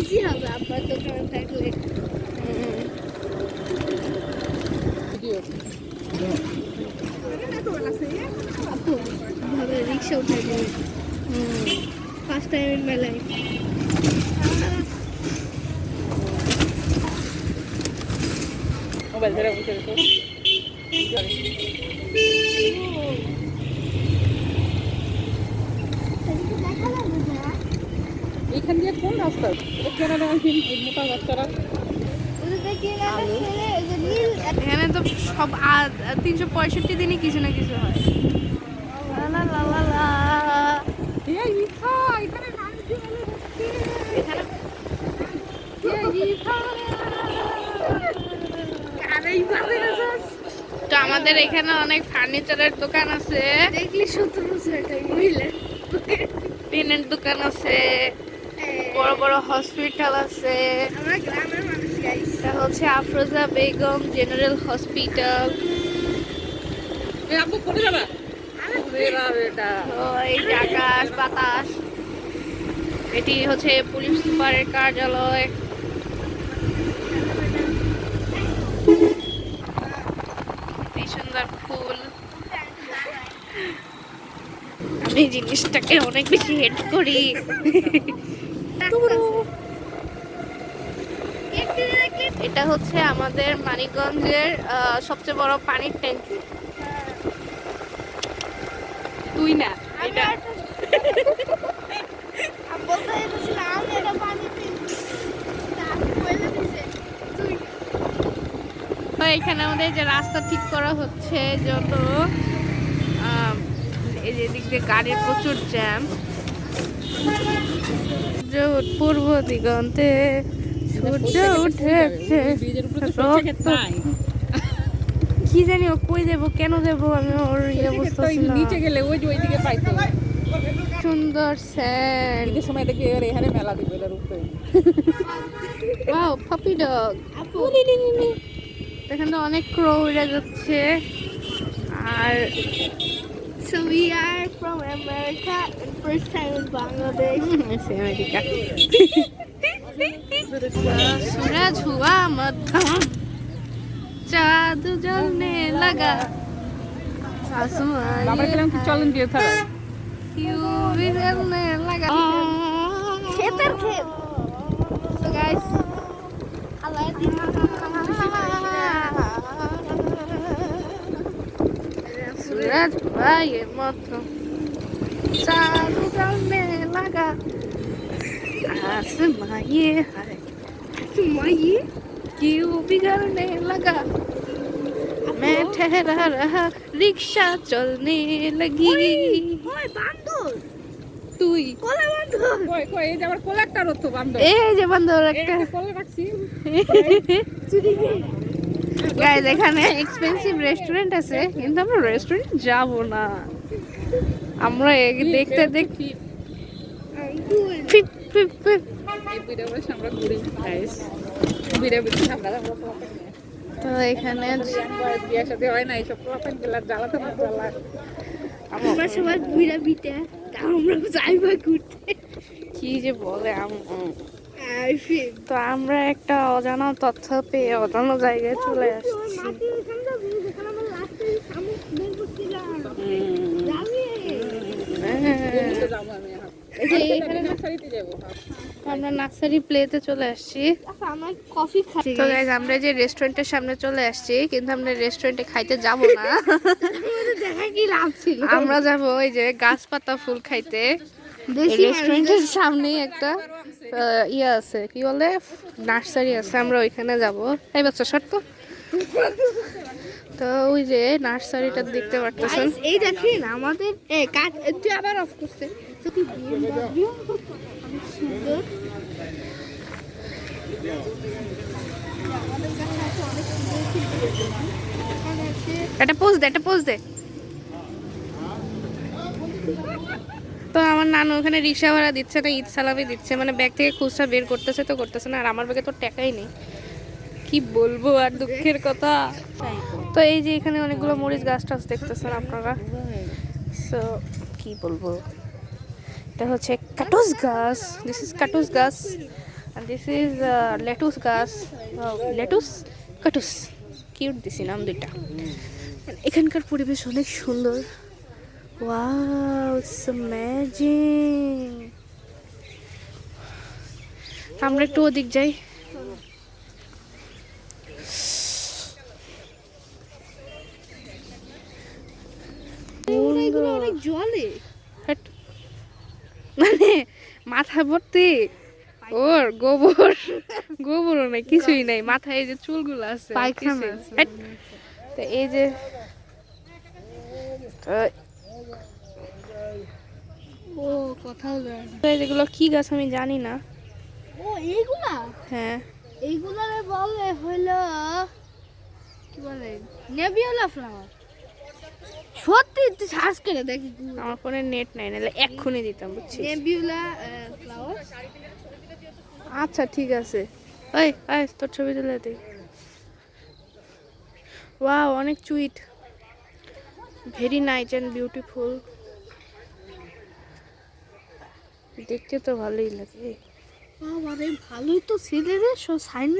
Easy হবে আব্বার দোকানে থাকলে আপু ভাবে রিক্সা উঠাই দিই first time in my life mobile ধরে বসে রেখো এইখান দিয়ে কোন রাস্তা? এখানে এই মোটা রাস্তাটা? এখানে তো সব তিনশো পঁয়ষট্টি দিনই কিছু না কিছু হয়। এখানে এখানে তো আমাদের এখানে অনেক ফার্নিচারের দোকান আছে। দেখলি সত্তর বছর একটা মহিলা টিনের দোকান আছে। বড় বড় হসপিটাল আছে। আমরা গ্রামের মানুষ এটা হচ্ছে আফরোজা বেগম জেনারেল হসপিটাল। এই আকাশ বাতাস এটি হচ্ছে পুলিশ সুপারের কার্যালয়। কি সুন্দর ফুল। আমি জিনিসটাকে অনেক বেশি হেড করি। এটা হচ্ছে আমাদের মানিকগঞ্জের আহ, সবচেয়ে বড় পানির ট্যাঙ্কি। তুই না এটা। তো এখানে আমাদের যে রাস্তা ঠিক করা হচ্ছে যত এই যে দিক দিয়ে গাড়ির প্রচুর জ্যাম। পূর্ব দিগন্তে। সূর্য উঠেছে। কি জানি ও কই দেবো কেন দেবো আমি ওর ইয়ে না। নিচে গেলে ওই যে ওইদিকে পাইতো সুন্দর স্যান্ড ঈদের সময় দেখি এবার এখানে মেলা দিবে এটার উপরে। ওয়াও পাপি ডগ এখানে অনেক ক্রো উড়ে যাচ্ছে। আর So we are from America and first time in Bangladesh. ऐसे अमेरिका. सूरज हुआ मध्यम चांद जलने लगा आसमान बाबा के नाम की चलन दिया था यू भी जलने लगा खेतर खेत तो गाइस अलादीन हुआ ये मध्यम चाँद जलने लगा आसमां ये है आसमां ये क्यों बिगड़ने लगा मैं ठहरा रहा रिक्शा चलने लगी তুই কোলে বান্ধব কই কই এই যে আমার কোলে একটা রথ বান্ধব এই যে বান্ধব একটা একটা কোলে রাখছি গাইজ এখানে এক্সপেন্সিভ রেস্টুরেন্ট আছে কিন্তু আমরা রেস্টুরেন্ট যাব না আমরা দেখতে নিয়ে। তো এখানে হয় না এইসব জ্বালাতে আমরা সবাই বিটা আমরা যাইবা ঘুরতে কি যে বলে আম- তো আমরা একটা অজানা তথ্য পেয়ে অজানা জায়গায় চলে আসছি। হ্যাঁ। যাব? আমি যে এখানে নার্সারিতে আমরা নার্সারি প্লেতে চলে আসছি। আমার কফি খাচ্ছি তো গাইজ আমরা যে রেস্টুরেন্টের সামনে চলে আসছি কিন্তু আমরা রেস্টুরেন্টে খাইতে যাব না। আমরা যাব ওই যে গাছপাতা ফুল খাইতে। রেস্টুরেন্টের সামনেই একটা ইয়ে আছে কি বলে? নার্সারি আছে আমরা ওইখানে যাব। এই বাচ্চা শর্ত? তো ওই যে নার্সারিটা দেখতে পারতেছেন। এই দেখেন আমাদের তুই আবার অফ করছে। একটা পোজ দে একটা পোজ দে। তো আমার নানু ওখানে রিক্সা ভাড়া দিচ্ছে না ঈদ সালামি দিচ্ছে মানে ব্যাগ থেকে খুচরা বের করতেছে তো করতেছে না আর আমার ব্যাগে তো টাকাই নেই। কি বলব আর দুঃখের কথা। তো এই যে এখানে অনেকগুলো মরিচ গাছ টাছ দেখতেছেন আপনারা। সো কি বলব? এটা হচ্ছে কাটুস গাছ দিস ইজ কাটুস গাছ this is uh, lettuce গাছ lettuce কাটুস কিউট দিছি নাম দুইটা। এখানকার পরিবেশ অনেক সুন্দর। ওয়াও ইটস ম্যাজিক আমরা একটু ওদিক যাই। জলে। মানে মাথা ভর্তি। ওর গোবর। গোবরও নাই কিছুই নাই। মাথায় এই যে চুলগুলো আছে পায়খানা এই যে ও কথা বলে এই যেগুলো কি গাছ আমি জানি না। ও এইগুলা? হ্যাঁ। এইগুলারে বলে হইল কি বলে নেভিওলা ফ্লাওয়ার। সত্যি তুই সার্চ করে দেখি আমার ফোনে নেট নাই নাহলে এক্ষুনি দিতাম বুঝছিস? নেভিওলা ফ্লাওয়ার। আচ্ছা ঠিক আছে। ওই ওই তোর ছবি তুলে দে। ওয়াও অনেক sweet. Very nice and beautiful. দেখতে তো ভালোই লাগে। বাবারে ভালোই তো ছেলে রে sign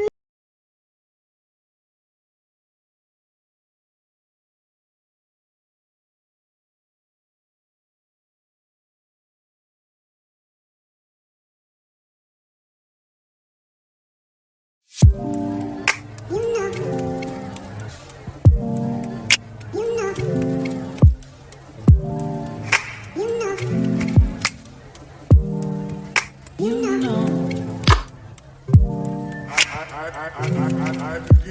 I,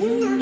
Ooh.